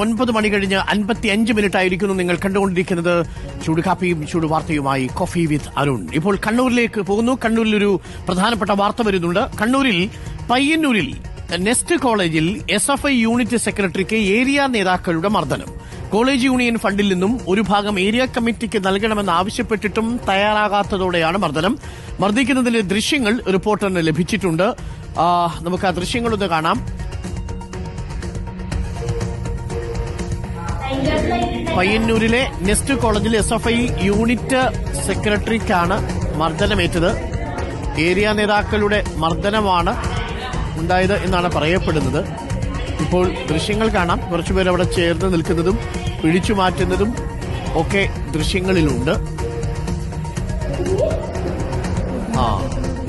ഒൻപത് മണി കഴിഞ്ഞ് അൻപത്തി അഞ്ച് മിനിറ്റ് ആയിരിക്കുന്നു നിങ്ങൾ കണ്ടുകൊണ്ടിരിക്കുന്നത്. ചൂട് കാപ്പിയും ചൂട് വാർത്തയുമായി കോഫി വിത്ത് അരുൺ. ഇപ്പോൾ കണ്ണൂരിലേക്ക് പോകുന്നു. കണ്ണൂരിൽ ഒരു പ്രധാനപ്പെട്ട വാർത്ത വരുന്നുണ്ട്. കണ്ണൂരിൽ പയ്യന്നൂരിൽ നെസ്റ്റ് കോളേജിൽ എസ് എഫ് ഐ യൂണിറ്റ് സെക്രട്ടറിക്ക് ഏരിയ നേതാക്കളുടെ മർദ്ദനം. കോളേജ് യൂണിയൻ ഫണ്ടിൽ നിന്നും ഒരു ഭാഗം ഏരിയ കമ്മിറ്റിക്ക് നൽകണമെന്ന് ആവശ്യപ്പെട്ടിട്ടും തയ്യാറാകാത്തതോടെയാണ് മർദ്ദനം. മർദ്ദിക്കുന്നതിന്റെ ദൃശ്യങ്ങൾ റിപ്പോർട്ടറിന് ലഭിച്ചിട്ടുണ്ട്. നമുക്ക് ആ ദൃശ്യങ്ങളൊന്ന് കാണാം. പയ്യന്നൂരിലെ നെസ്റ്റ് കോളേജിൽ എസ് എഫ് ഐ യൂണിറ്റ് സെക്രട്ടറിക്കാണ് മർദ്ദനമേറ്റത്. ഏരിയ നേതാക്കളുടെ മർദ്ദനമാണ് ഉണ്ടായത് എന്നാണ് പറയപ്പെടുന്നത്. ഇപ്പോൾ ദൃശ്യങ്ങൾ കാണാം. കുറച്ചുപേർ അവിടെ ചേർന്ന് നിൽക്കുന്നതും പിടിച്ചു മാറ്റുന്നതും ഒക്കെ ദൃശ്യങ്ങളിലുണ്ട്. ആ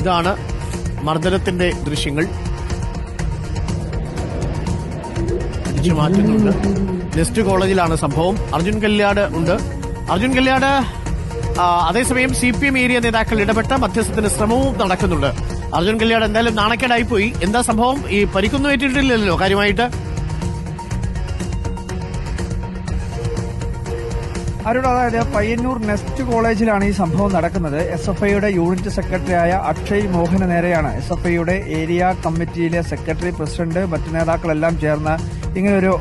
ഇതാണ് മർദ്ദനത്തിന്റെ ദൃശ്യങ്ങൾ. പിടിച്ചു മാറ്റുന്നുണ്ട്. നെസ്റ്റ് കോളേജിലാണ് സംഭവം. അർജുൻ കല്യാട് ഉണ്ട്. അർജുൻ കല്യാട് അതേസമയം സി പി എം ഏരിയ നേതാക്കൾ ഇടപെട്ട മധ്യസ്ഥത്തിന് ശ്രമവും നടക്കുന്നുണ്ട്. അർജുൻ കല്യാട് എന്തായാലും നാണക്കേടായി പോയി എന്താ സംഭവം? ഈ പരിക്കൊന്നും ഏറ്റിട്ടില്ലല്ലോ കാര്യമായിട്ട്. അരുൺ അതായത് പയ്യന്നൂർ നെസ്റ്റ് കോളേജിലാണ് ഈ സംഭവം നടക്കുന്നത്. എസ് എഫ് ഐയുടെ യൂണിറ്റ് സെക്രട്ടറിയായ അക്ഷയ് മോഹന് നേരെയാണ്. എസ് എഫ് ഐയുടെ ഏരിയ കമ്മിറ്റിയിലെ സെക്രട്ടറി പ്രസിഡന്റ് മറ്റു നേതാക്കളെല്ലാം ചേർന്ന് ഇങ്ങനൊരു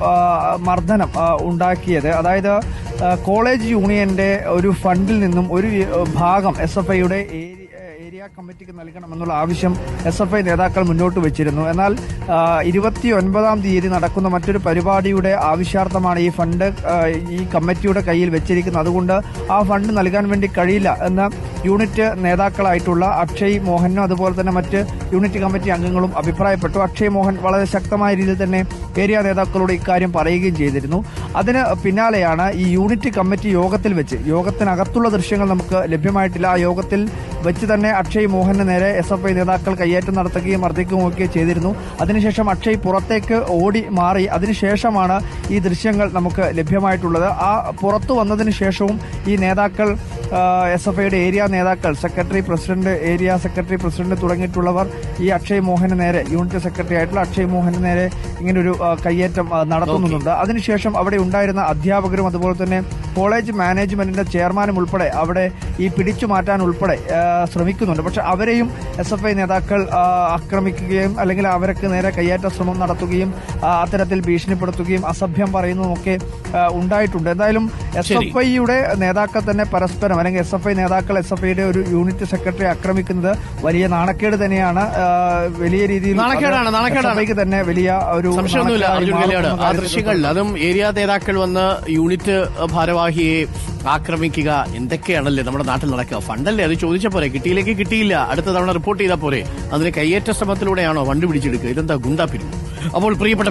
മർദ്ദനം ഉണ്ടാക്കിയത്. അതായത് കോളേജ് യൂണിയന്റെ ഒരു ഫണ്ടിൽ നിന്നും ഒരു ഭാഗം എസ് എഫ് ഐയുടെ ഏരിയ കമ്മിറ്റിക്ക് നൽകണമെന്നുള്ള ആവശ്യം എസ് എഫ് ഐ നേതാക്കൾ മുന്നോട്ട് വെച്ചിരുന്നു. എന്നാൽ ഇരുപത്തി ഒൻപതാം തീയതി നടക്കുന്ന മറ്റൊരു പരിപാടിയുടെ ആവശ്യാർത്ഥമാണ് ഈ ഫണ്ട് ഈ കമ്മിറ്റിയുടെ കയ്യിൽ വെച്ചിരിക്കുന്നത്. അതുകൊണ്ട് ആ ഫണ്ട് നൽകാൻ വേണ്ടി കഴിയില്ല എന്ന് യൂണിറ്റ് നേതാക്കളായിട്ടുള്ള അക്ഷയ് മോഹനും അതുപോലെ തന്നെ മറ്റ് യൂണിറ്റ് കമ്മിറ്റി അംഗങ്ങളും അഭിപ്രായപ്പെട്ടു. അക്ഷയ് മോഹൻ വളരെ ശക്തമായ രീതിയിൽ തന്നെ ഏരിയ നേതാക്കളോട് ഇക്കാര്യം പറയുകയും ചെയ്തിരുന്നു. അതിന് പിന്നാലെയാണ് ഈ യൂണിറ്റ് കമ്മിറ്റി യോഗത്തിൽ വെച്ച് യോഗത്തിനകത്തുള്ള ദൃശ്യങ്ങൾ നമുക്ക് ലഭ്യമായിട്ടില്ല. ആ യോഗത്തിൽ വെച്ച് തന്നെ അക്ഷയ് മോഹന് നേരെ എസ് എഫ് ഐ നേതാക്കൾ കയ്യേറ്റം നടത്തുകയും മർദ്ദിക്കുകയും ഒക്കെ ചെയ്തിരുന്നു. അതിനുശേഷം അക്ഷയ് പുറത്തേക്ക് ഓടി മാറി. അതിനുശേഷമാണ് ഈ ദൃശ്യങ്ങൾ നമുക്ക് ലഭ്യമായിട്ടുള്ളത്. ആ പുറത്തു വന്നതിന് ശേഷവും ഈ നേതാക്കൾ എസ് എഫ് ഐയുടെ ഏരിയ നേതാക്കൾ secretary president area secretary president തുടങ്ങിയിട്ടുള്ളവർ ഈ അക്ഷയ് മോഹന് നേരെ യൂണിറ്റ് സെക്രട്ടറി ആയിട്ടുള്ള അക്ഷയ് മോഹന് നേരെ ഇങ്ങനൊരു ആ, കയ്യേറ്റം നടത്തുന്നുണ്ട്. അതിനുശേഷം അവിടെ ഉണ്ടായിരുന്ന അധ്യാപകരും അതുപോലെ തന്നെ കോളേജ് മാനേജ്മെന്റിന്റെ ചെയർമാനും ഉൾപ്പെടെ അവിടെ ഈ പിടിച്ചു മാറ്റാൻ ഉൾപ്പെടെ ശ്രമിക്കുന്നുണ്ട്. പക്ഷെ അവരെയും എസ് എഫ് ഐ നേതാക്കൾ ആക്രമിക്കുകയും അല്ലെങ്കിൽ അവർക്ക് നേരെ കയ്യേറ്റ ശ്രമം നടത്തുകയും അത്തരത്തിൽ ഭീഷണിപ്പെടുത്തുകയും അസഭ്യം പറയുന്നതുമൊക്കെ ഒക്കെ ഉണ്ടായിട്ടുണ്ട്. എന്തായാലും എസ്. എഫ് ഐയുടെ നേതാക്കൾ തന്നെ പരസ്പരം അല്ലെങ്കിൽ എസ് എഫ് ഐ നേതാക്കൾ എസ് എഫ് ഐയുടെ ഒരു യൂണിറ്റ് സെക്രട്ടറി ആക്രമിക്കുന്നത് വലിയ നാണക്കേട് തന്നെയാണ്. വലിയ രീതിയിൽ നാണക്കേടാണ്, തന്നെ വലിയ ഒരു സംശയമൊന്നുമില്ല ദൃശ്യങ്ങൾ അതും ഏരിയ നേതാക്കൾ വന്ന് യൂണിറ്റ് ഭാരവാഹിയെ ആക്രമിക്കുക എന്തൊക്കെയാണല്ലേ നമ്മുടെ നാട്ടിൽ നടക്കുക? ഫണ്ടല്ലേ? അത് ചോദിച്ച പോരെ. കിട്ടിയിലേക്ക് കിട്ടിയില്ല. അടുത്ത തവണ റിപ്പോർട്ട് ചെയ്താൽ പോരെ. അതിന് കയ്യേറ്റ ശ്രമത്തിലൂടെയാണോ വണ്ടി പിടിച്ചെടുക്കുക? ഇതെന്താ ഗുണ്ടാ പിരിവ്? അപ്പോൾ പ്രിയപ്പെട്ട